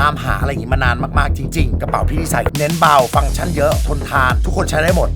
ตามหาอะไรอย่างงี้มานานมาก ๆ จริง ๆ กระเป๋าพี่ดีไซน์เน้นเบา ฟังก์ชันเยอะ ทนทาน ทุกคนใช้ได้หมด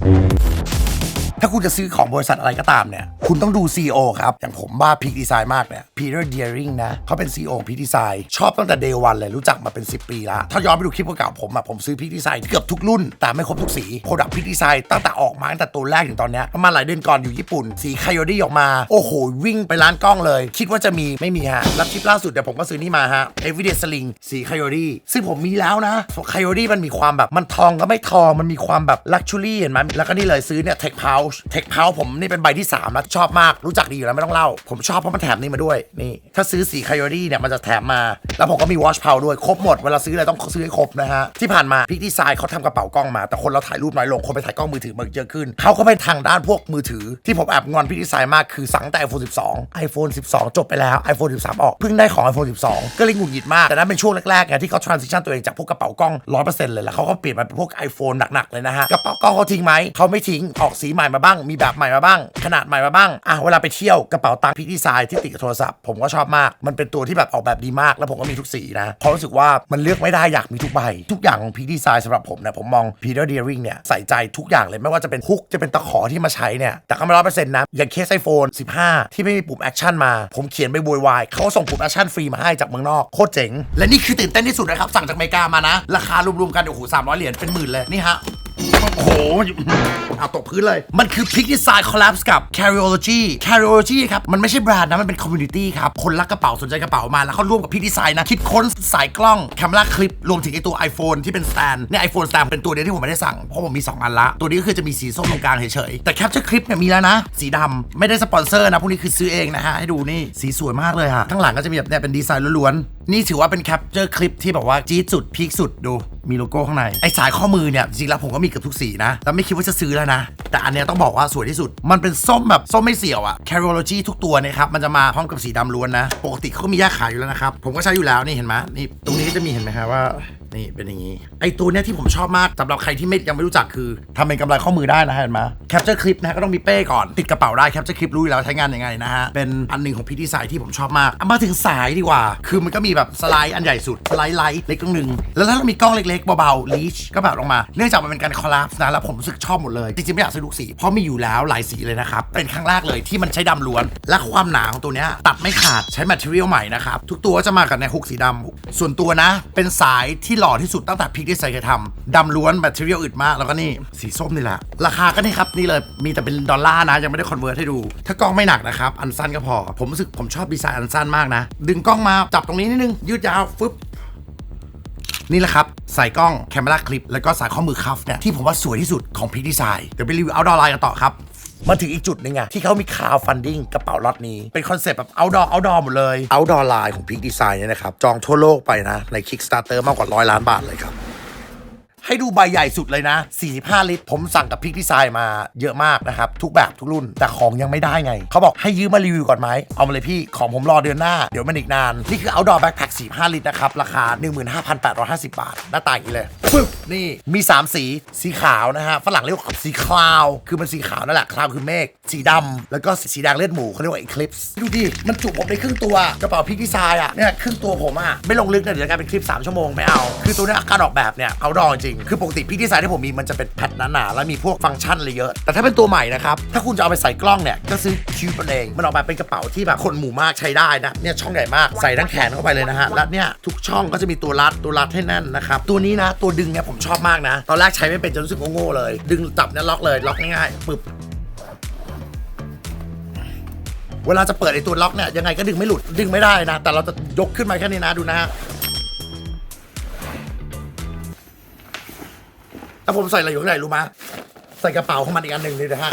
ถ้าคุณจะซื้อของบริษัทอะไรก็ตามเนี่ยคุณต้องดู CEO ครับ อย่างผมบ้าพีคดีไซน์มากเนี่ย Peter Deering นะเขาเป็น CEO ของพีคดีไซน์ชอบตั้งแต่ day one เลยรู้จักมาเป็น 10 ปีล้วถ้าย้อนไปดูคลิปเก่าๆผมอะผมซื้อพีคดีไซน์เกือบทุกรุ่น แต่ไม่ครบทุกสีโปรดักพีคดีไซน์ตั้งแต่ออกมาตั้งแต่ตัวแรกถึงตอนเนี้ยประมาณหลายเดือนก่อนอยู่ญี่ปุ่น สีไคโยดี้ออกมา โอ้โห วิ่งไปร้านกล้องเลย คิดว่าจะมีไม่มีฮะแล้วคลิปล่าสุดเดี๋ยวผมก็ซื้อนี่มาฮะ Everyday Sling สีไคโยดี้ซึ่งผมมีแล้วนะไคโยดี้มันมีความแบบมันทองก็ไม่ทองมันมีความแบบลักชูรี่เห็นไหมแล้วก็นี่เลยซื้อเนี่ย Tech Pouch Tech Pouch ผมนี่เป็นใบที่3แล้วชอบมากรู้จักดีอยู่แล้วไม่ต้องเล่า ผมชอบเพราะมันแถมนี่มาด้วยนี่ ถ้าซื้อสีคโยอดี้เนี่ยมันจะแถมมา แล้วผมก็มี Watch Pouch ด้วยครบหมดเวลาซื้ออะไรต้องซื้อให้ครบนะฮะที่ผ่านมาพิกดีไซน์เขาทำกระเป๋ากล้องมา แต่คนเราถ่ายรูปน้อยลงคนไปถ่ายกล้องมือถือมันเยอะขึ้นเขาก็ไปทางด้านพวกมือถือ ที่ผมแอบงอนพิกดีไซน์มากคือสั่งแต่ iPhone 12 iPhone 12 จบไปแล้ว iPhone 13 ออกเพิ่งได้ของ iPhone 12 ก็เลยหงุดหงิดมากแต่นั้นเป็นช่วงแรกๆไงที่เขา transition ตัวเองจากพวกกระเป๋ากล้อง100%เลยแล้วเขาก็เปลี่ยนมาเป็นพวก iPhone หนักๆเลยนะฮะกระเป๋ากล้องเขาทิ้งไหมเขาไม่ทิ้งออกสีใหม่มาบ้าง มีแบบใหม่มาบ้าง ขนาดใหม่มาบ้างอะเวลาไปเที่ยวกระเป๋าตังค์พิกดีไซน์ที่ติดกับโทรศัพท์ผมก็ชอบมาก มันเป็นตัวที่แบบออกแบบดีมาก แล้วผมก็มีทุกสีนะเพราะรู้สึกว่ามันเลือกไม่ได้อยากมีทุกใบ ทุกอย่างของพิกดีไซน์สำหรับผมเนี่ยผมมอง Peter Deering เนี่ยใส่ใจทุกอย่างเลยไม่ว่าจะเป็นฮุกจะเป็นตะขอที่มาใช้เนี่ยแต่ก็ไม่ร้อยเปอร์เซ็นต์นะอย่างเคสไอโฟน15 ที่ไม่มีปุ่มแอคชั่นมา ผมเขียนไปโวยวายเขาส่งปุ่มแอคชั่นฟรีมาให้จากเมืองนอกโคตรเจ๋งและนี่คือตื่นเต้นที่สุดนะครับสั่งจากอเมริกามานะราคารวมๆกันโอ้โหสามร้อยเหรียญเป็นหมื่นเลยนี่ฮะ โอ้โหเอาตกพื้นเลย มันคือ Pick Design Collabs กับ Carryology Carryology ครับ มันไม่ใช่แบรนด์นะ มันเป็น community ครับ คนรักกระเป๋าสนใจกระเป๋ามา แล้วเขาร่วมกับ Pick Design นะ คิดค้นสายกล้องแคม e r a คลิป รวมถึงไอตัว iPhone ที่เป็น stand เนี่ย iPhone stand เป็นตัวเดียวที่ผมไม่ได้สั่ง เพราะผมมี 2 อันละ ตัวนี้ก็คือจะมีสีส้มตรงกลางเฉยๆแต่ Capture Clip เนี่ยมีแล้วนะ สีดำไม่ได้สปอนเซอร์นะพวกนี้คือซื้อเองนะฮะให้ดูนี่สีสวยมากเลยฮะข้างหลังก็จะมีแบบเนี่ยเป็นดีไซน์ล้วนๆนี่ถือว่าเป็น Capture Clip ที่แบบว่าจี๊ดสุดพีคสุดดู มีโลโก้ข้างในไอสายข้อมือเนี่ยจริงๆแล้วผมก็มีเกือบทุกสีนะแต่ไม่คิดว่าจะซื้อแล้วนะ แต่อันเนี้ยต้องบอกว่าสวยที่สุด มันเป็นส้มแบบส้มไม่เสี่ยวอะ Carology ทุกตัวนะครับมันจะมาพร้อมกับสีดำล้วนนะ ปกติเขาก็มีแยกขายอยู่แล้วนะครับผมก็ใช้อยู่แล้วนี่เห็นไหมนี่ตรงนี้ จะมีเห็นไหมฮะว่านี่เป็นอย่างนี้ ไอตัวเนี้ยที่ผมชอบมากสำหรับใครที่ไม่ยังไม่รู้จักคือทำเป็นกำไรข้อมือได้นะฮะเห็นไหมแคปเจอร์คลิปนะฮะก็ต้องมีเป้ก่อน ติดกระเป๋าได้แคปเจอร์คลิปรู้อยู่แล้วใช้งานยังไงนะฮะ เป็นอันหนึ่งของพีดีไซน์ที่ผมชอบมากอะมาถึงสายดีกว่า คือมันก็มีแบบสไลด์อันใหญ่สุดสไลด์ไลท์เล็กตรงหนึ่งแล้วถ้าเรามีกล้องเล็กๆเบาๆลีชก็แบบลงมา เนื่องจากมันเป็นการคอลลาปนะแล้วผมรู้สึกชอบหมดเลยจริงๆไม่อยากซื้อทุกสีเพราะมีอยู่แล้วหลายสีเลยนะครับเป็นครั้งแรกเลยที่มันใช้ดำล้วน และความหนาของตัวเนี้ยตัดไม่ขาดใช้แมทเทียลใหม่นะครับทุกตัวจะมากับในฮุกสีดำส่วนตัวนะเป็นสายที่หล่อที่สุดตั้งแต่พิกที่ใส่เคยทำดำล้วนแมทเทียลอึดมาก แล้วก็นี่สีส้มนี่แหละ ราคาก็นี่ครับนี่เลยมีแต่เป็นดอลลาร์นะ ยังไม่ได้คอนเวิร์ตให้ดู ถ้ากล้องไม่หนักนะครับ อันสั้นก็พอ ผมรู้สึกผมชอบดีไซน์อันสั้นมากนะ ดึงกล้องมาจับตรงนี้นิดนึงยืดยาวฟึบนี่แหละครับใส่กล้องแคม e r a คลิป แล้วก็สายข้อมือคัฟเนี่ยที่ผมว่าสวยที่สุดของพีดีไซน์เดี๋ยวไปรีวิวเอาดอ r ไลน์กันต่อครับ มาถึงอีกจุดหนึงอะที่เขามีคาวฟันดิ้งกระเป๋าล็อตนี้ เป็นคอนเซปต์แบบเอาดอเอาดอหมดเลยเอาดอไลน์ของพีดีไซน์เนี่ยนะครับจองทั่วโลกไปนะใน Kickstarter มากกว่าร้อยล้านบาทเลยครับ ให้ดูใบใหญ่สุดเลยนะ 45 ลิตร ผมสั่งกับพิกดีไซน์มาเยอะมากนะครับ ทุกแบบทุกรุ่น แต่ของยังไม่ได้ไง เขาบอกให้ยืมมารีวิวก่อนไหม เอามาเลยพี่ ของผมรอเดือนหน้า เดี๋ยวมันอีกนาน นี่คือ outdoor backpack 45 ลิตรนะครับ ราคา 15,850 บาท หน้าตาอย่างนี้เลยปึ๊บนี่มี 3 สีสีขาวนะฮะฝรั่งเรียกว่าสีคลาวคือมันสีขาวนั่นแหละคลาวคือเมฆสีดำแล้วก็สีแดงเลือดหมูเขาเรียกว่า eclipse ดูดิมันจุผมได้ครึ่งตัวกระเป๋าพิกดีไซน์อะเนี่ยครึ่งตัวผมอะไม่ลงลึกนะเดี๋ยวกลายเป็นคลิป 3 ชั่วโมงไม่เอาคือตัวเนี้ยการออกแบบเนี่ยเอาดอจริงคือปกติพิกดีไซน์ที่ผมมีมันจะเป็นแผ่นหนาๆแล้วมีพวกฟังก์ชันอะไรเยอะ แต่ถ้าเป็นตัวใหม่นะครับ ถ้าคุณจะเอาไปใส่กล้องเนี่ยก็ซื้อคิวบเองมันออกมาเป็นกระเป๋าที่แบบคนหมู่มากใช้ได้นะเนี่ยช่องใหญ่มากใส่ทั้งแขนเข้าไปเลยนะฮะแล้วเนี่ยทุกช่องก็จะมีตัวรัดตัวรัดให้แน่นนะครับตัวนี้นะ ตัวดึงเนี่ยผมชอบมากนะ ตอนแรกใช้ไม่เป็นจะรู้สึกโง่ๆเลย ดึงจับเนี่ยล็อกเลยล็อกง่ายๆปึ๊บเวลาจะเปิดไอ้ตัวล็อกเนี่ยยังไงก็ดึงไม่หลุดดึงไม่ได้นะ แต่เราจะยกขึ้นมาแค่นี้นะดูนะฮะ แล้วผมใส่อะไรอยู่ข้างในรู้ไหมใส่กระเป๋าของมันอีกอันหนึ่งเลยนะฮะ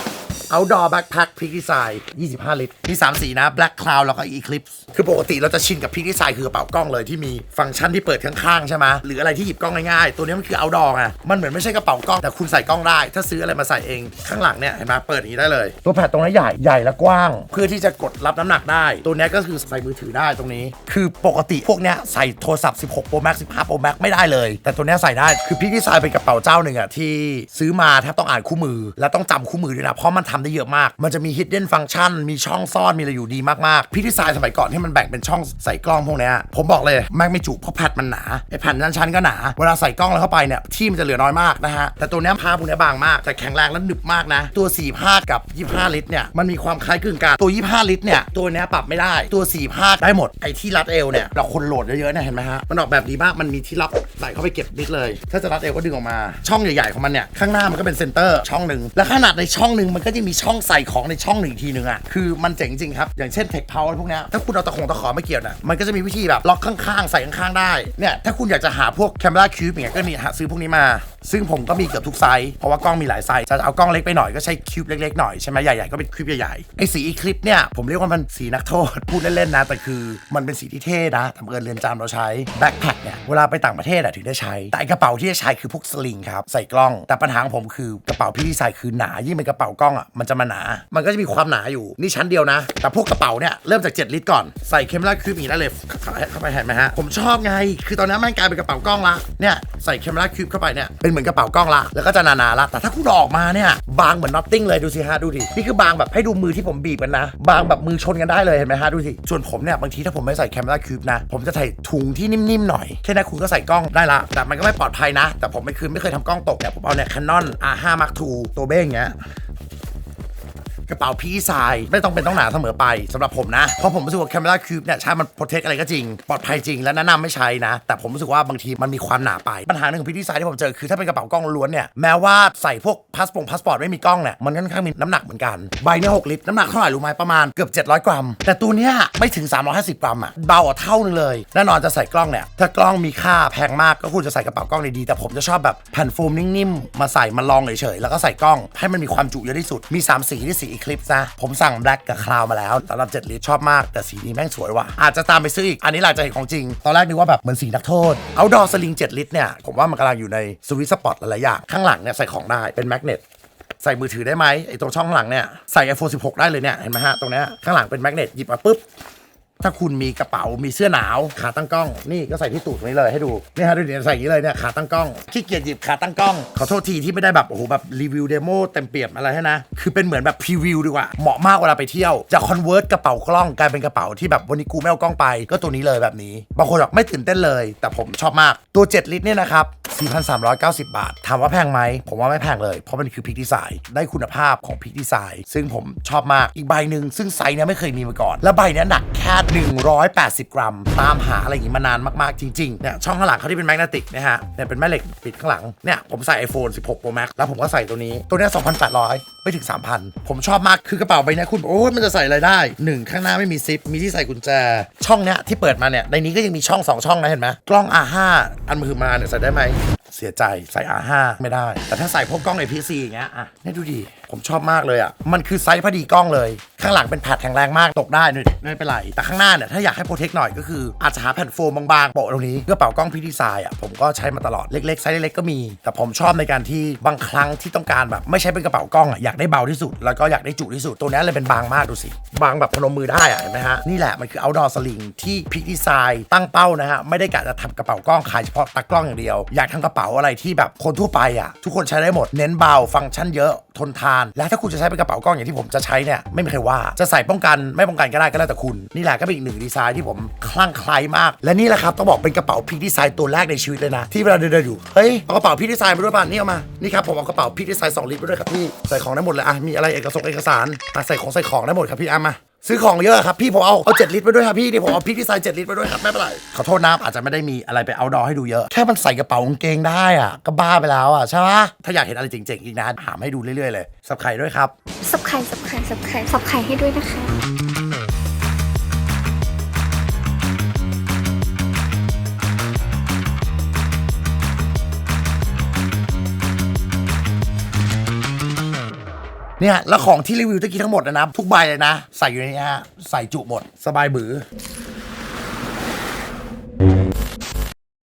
outdoor backpack Peak Design 25 ลิตรมี3สีนะ black cloud แล้วก็ eclipse คือปกติเราจะชินกับ Peak Design คือกระเป๋ากล้องเลยที่มีฟังก์ชันที่เปิดข้างๆใช่ไหมหรืออะไรที่หยิบกล้องง่ายๆ ตัวนี้มันคือ outdoor ไงมันเหมือนไม่ใช่กระเป๋ากล้องแต่คุณใส่กล้องได้ ถ้าซื้ออะไรมาใส่เองข้างหลังเนี่ยเห็นไหมเปิดอย่างนี้ได้เลย ตัวแผ่นตรงนี้ใหญ่ใหญ่และกว้าง เพื่อที่จะกดรับน้ำหนักได้ ตัวนี้ก็คือใส่มือถือได้ตรงนี้ คือปกติพวกเนี้ยใส่โทรศัพท์ 16 Pro Max 15 Pro Max ไม่ได้เลย แต่ตัวเนี้ยใส่ได้คือพี่ดีไซน์เป็นกระเป๋าเจ้าหนึ่งอะที่ซื้อมาแทบต้องอ่านคู่มือและต้องจำคู่มือด้วยนะเพราะมันทำำได้เยอะมาก มันจะมี hidden function มีช่องซ่อนมีอะไรอยู่ดีมากๆ พี่ดีไซน์สมัยก่อนที่มันแบ่งเป็นช่องใส่กล้องพวกเนี้ยผมบอกเลยแม่งไม่จุเพราะแพดมันหนาไอแผ่นนั้นชั้นก็หนา เวลาใส่กล้องแล้วเข้าไปเนี่ยที่มันจะเหลือน้อยมากนะฮะแต่ตัวเนี้ยผ้าพวกเนี้ยบางมาก แต่แข็งแรงและหนึบมากนะ ตัว 45 กับ 25 ลิตรเนี่ยมันมีความคล้ายคลึงกันตัว 25 ลิตรเนี่ยตัวเนี้ยปรับไม่ได้ตัว 45 ได้หมดไอที่รัดเอวเนี่ยเราคนโหลดเยอะๆเนี่ยเห็นไหมฮะมันออกแบบดีมากมันมีที่รับใส่เข้าไปเก็บนิดเลย ถ้าจะรัดเอวก็ดึงออกมา ช่องใหญ่ๆของมันเนี่ยข้างหน้ามันก็เป็นเซนเตอร์ช่องหนึ่งแล้วขนาดในช่องหนึ่งมันก็จะมีช่องใส่ของในช่องหนึ่งทีนึงอะคือมันเจ๋งจริงครับ อย่างเช่นเทคเพาพวกนี้ถ้าคุณเอาตะขงตะขอไม่เกี่ยวนะมันก็จะมีวิธีแบบล็อกข้างๆ ใส่ข้างๆได้เนี่ยถ้าคุณอยากจะหาพวกแคม e ราคิวบอย่างเงี้ยก็มีหาซื้อพวกนี้มา ซึ่งผมก็มีเกือบทุกไซส์เพราะว่ากล้องมีหลายไซส์จะเอากล้องเล็กไปหน่อยก็ใช้คิวบเล็กๆหน่อยใช่ไหมใหญ่ๆก็เป็นคิวบใหญ่ๆไอ้สีอีคลิปเนี่ยผมเรียกว่ามันสีนักโทษพูดเล่นๆนะแต่คือมันเป็นสีที่เท่นะแต่เกินเรือนจำเราใช้แบ็คแพคเนี่ยเวลาไปต่างประเทศอะถึงได้ใช้แต่กระเป๋าที่จะใช้คือพวกสลิงครับใส่กล้องแต่ปัญหาของผมคือกระเป๋าพี่ที่ใส่คือหนายิ่งเป็นกระเป๋ากล้องอะมันจะมาหนา มันก็จะมีความหนาอยู่นี่ชั้นเดียวนะ แต่พวกกระเป๋าเนี่ยเริ่มจาก 7 ลิตรก่อนใส่เคมราคิวบอย่างนี้ได้เลยเข้าไปเห็นไหมฮะผมชอบไง คือตอนนี้แม่งกลายเป็นกระเป๋ากล้องละเนี่ยใส่เคมราคิวบเข้าไปเนี่ยเป็นเหมือนกระเป๋ากล้องละแล้วก็จะหนาๆละแต่ถ้าคุณออกมาเนี่ยบางเหมือนน็อตติ้งเลยดูสิฮะดูดินี่คือบางแบบให้ดูมือที่ผมบีบกันนะ บางแบบมือชนกันได้เลยเห็นไหมฮะดูสิส่วนผมเนี่ยบางทีถ้าผมไม่ใส่แคมราคิวบนะผมจะใส่ถุงที่นิ่มๆหน่อยแค่นั้นคุณก็ใส่กล้องได้ละแต่มันก็ไม่ปลอดภัยนะ แต่ผมไม่คืนไม่เคยทำกล้องตกเนี่ยผมเอาเนี่ย Canon R5 Mark II ตัวเบ้งเงี้ย กระเป๋าพี่ทราย ไม่ต้องเป็นต้องหนาเสมอไปสำหรับผมนะ เพราะผมรู้สึกว่า Camera Cube เนี่ยใช้มันโปรเทคอะไรก็จริง ปลอดภัยจริงและแนะนำไม่ใช้นะ แต่ผมรู้สึกว่าบางทีมันมีความหนาไป ปัญหาหนึ่งของพี่ดีไซน์ที่ผมเจอคือถ้าเป็นกระเป๋ากล้องล้วนเนี่ยแม้ว่าใส่พวกพาสปงพาสปอร์ตไม่มีกล้องเนี่ยมันค่อนข้างมีน้ำหนักเหมือนกันใบเนี่ยหกลิตรน้ำหนักเท่าไหร่รู้ไหมประมาณเกือบ 700 กรัม แต่ตัวเนี้ยไม่ถึง 350 กรัมอะเบากว่าเท่านึงเลยแน่นอนจะใส่กล้องเนี่ยถ้ากล้องมีค่าแพงมากก็ควรจะใส่กระเป๋ากล้องดีๆแต่ผมจะชอบแบบแผ่นโฟมนิ่มๆมาใส่มาลองเฉยๆแล้วก็ใส่กล้องให้มันมีความจุเยอะที่สุดมีสามสีที่สีอีคลิปซะผมสั่งแบล็กกับคลาวมาแล้วสำหรับ7ลิตรชอบมากแต่สีนี้แม่งสวยว่ะอาจจะตามไปซื้ออีก อันนี้หลังจากเห็นของจริง ตอนแรกนึกว่าแบบเหมือนสีนักโทษเอาดอสลิง7ลิตรเนี่ยผมว่ามันกำลังอยู่ในสวิตสปอตหลายๆอย่างข้างหลังเนี่ยใส่ของได้เป็นแมกเนตใส่มือถือได้ไหมไอตรงช่องหลังเนี่ยใส่ iPhone 16 ได้เลยเนี่ยเห็นไหมฮะตรงเนี้ยข้างหลังเป็นแมกเนตหยิบมาปุ๊บ ถ้าคุณมีกระเป๋ามีเสื้อหนาวขาตั้งกล้อง นี่ก็ใส่ที่ตูดตรงนี้เลยให้ดูนี่ฮะดูดิใส่อย่างนี้เลยเนี่ยขาตั้งกล้องขี้เกียจหยิบขาตั้งกล้องขอโทษทีที่ไม่ได้แบบโอ้โหแบบรีวิวเดโมเต็มเปี่ยมอะไรให้นะ คือเป็นเหมือนแบบพรีวิวดีกว่าเหมาะมากเวลาไปเที่ยวจะคอนเวิร์ตกระเป๋ากล้องกลายเป็นกระเป๋าที่แบบวันนี้กูไม่เอากล้องไป ก็ตัวนี้เลยแบบนี้บางคนบอกไม่ตื่นเต้นเลย แต่ผมชอบมากตัว 7 ลิตรเนี่ยนะครับ4,390 บาท ถามว่าแพงไหม ผมว่าไม่แพงเลย เพราะมันคือพิกดีไซน์ ได้คุณภาพของพิกดีไซน์ ซึ่งผมชอบมาก อีกใบหนึ่งซึ่งไซส์เนี้ยไม่เคยมีมาก่อน และใบเนี้ยหนักแค่180 กรัม ตามหาอะไรอย่างงี้มานานมากๆจริงๆเนี่ยช่องข้างหลังเขาที่เป็นแมกเนติกนะฮะเนี่ยเป็นแม่เหล็กปิดข้างหลังเนี่ยผมใส่ iPhone 16 Pro Max แล้วผมก็ใส่ตัวนี้ตัวเนี้ย2,800 ไม่ถึง 3,000 ผมชอบมากคือกระเป๋าใบเนี้ยคุณโอ้ยมันจะใส่อะไรได้หนึ่งข้างหน้าไม่มีซิปมีที่ใส่กุญแจ ช่องเนี้ยที่เปิดมาเนี่ยในนี้ก็ยังมีช่อง2ช่องนะเห็นไหมกล้อง R5 อันมือมาเนี่ยใส่ได้ไหมเสียใจใส่ R5 ไม่ได้ แต่ถ้าใส่พวกกล้อง APC อย่างเงี้ยอะนี่ดูดิ ผมชอบมากเลยอะ มันคือไซส์พอดีกล้องเลย ข้างหลังเป็นแพดแข็งแรงมากตกได้นี่ไม่เป็นไร แต่ข้างหน้าเนี่ยถ้าอยากให้โปรเทคหน่อยก็คืออาจจะหาแผ่นโฟมบางๆโปะตรงนี้กระเป๋ากล้องพี่ดีไซน์อะผมก็ใช้มาตลอดเล็กๆไซส์เล็กๆก็มี แต่ผมชอบในการที่บางครั้งที่ต้องการแบบไม่ใช้เป็นกระเป๋ากล้องอะอยากได้เบาที่สุด แล้วก็อยากได้จุที่สุดตัวนี้เลยเป็นบางมากดูสิบางแบบพนมมือได้อะเห็นไหมฮะนี่แหละมันคือ outdoor sling ที่พิกดีไซน์ตั้งเป้านะฮะไม่ได้กะจะทำกระเป๋ากล้องขายเฉพาะตากล้องอย่างเดียว อยากทำกระเป๋าอะไรที่แบบคนทั่วไปอะทุกคนใช้ได้หมดเน้นเบาฟังก์ชันเยอะทนทานและถ้าคุณจะใช้เป็นกระเป๋ากล้องอย่างที่ผมจะใช้เนี่ยไม่มีใครว่าจะใส่ป้องกันไม่ป้องกันก็ได้ก็แล้วแต่คุณ นี่แหละก็เป็นอีกหนึ่งดีไซน์ที่ผมคลั่งไคล้มาก และนี่แหละครับต้องบอกเป็นกระเป๋าพิกดีไซน์ตัวแรกในชีวิตเลยนะที่เวลาเดินๆอยู่เฮ้ยเอากระเป๋าพิกดีไซน์มาด้วยป่ะนี่เอามานี่ครับผมเอากระเป๋าพิกดีไซน์สองลิตรมาด้วยครับพี่ใส่ของได้หมดเลยอะมีอะไรเอกสารเอกสารอะใส่ของใส่ของได้หมดครับพี่อะมา ซื้อของเยอะครับพี่ผมเอาเอาเจ็ดลิตรไปด้วยครับพี่นี่ผมเอาพริกที่ใส่เจ็ดลิตรไปด้วยครับไม่เป็นไรขอโทษนะอาจจะไม่ได้มีอะไรไปเอาดอให้ดูเยอะแค่มันใส่กระเป๋ากางเกงได้อะก็บ้าไปแล้วอะใช่ปะถ้าอยากเห็นอะไรเจ๋งๆอีกนะหามให้ดูเรื่อยๆเลยสับไข่ด้วยครับสับไข่สับไข่สับไข่สับไข่ให้ด้วยนะคะ เนี่ยแล้วของที่รีวิวตะกี้ทั้งหมดนะนะทุกใบเลยนะ ใส่อยู่ในนี้ฮะใส่จุหมด สบายบือ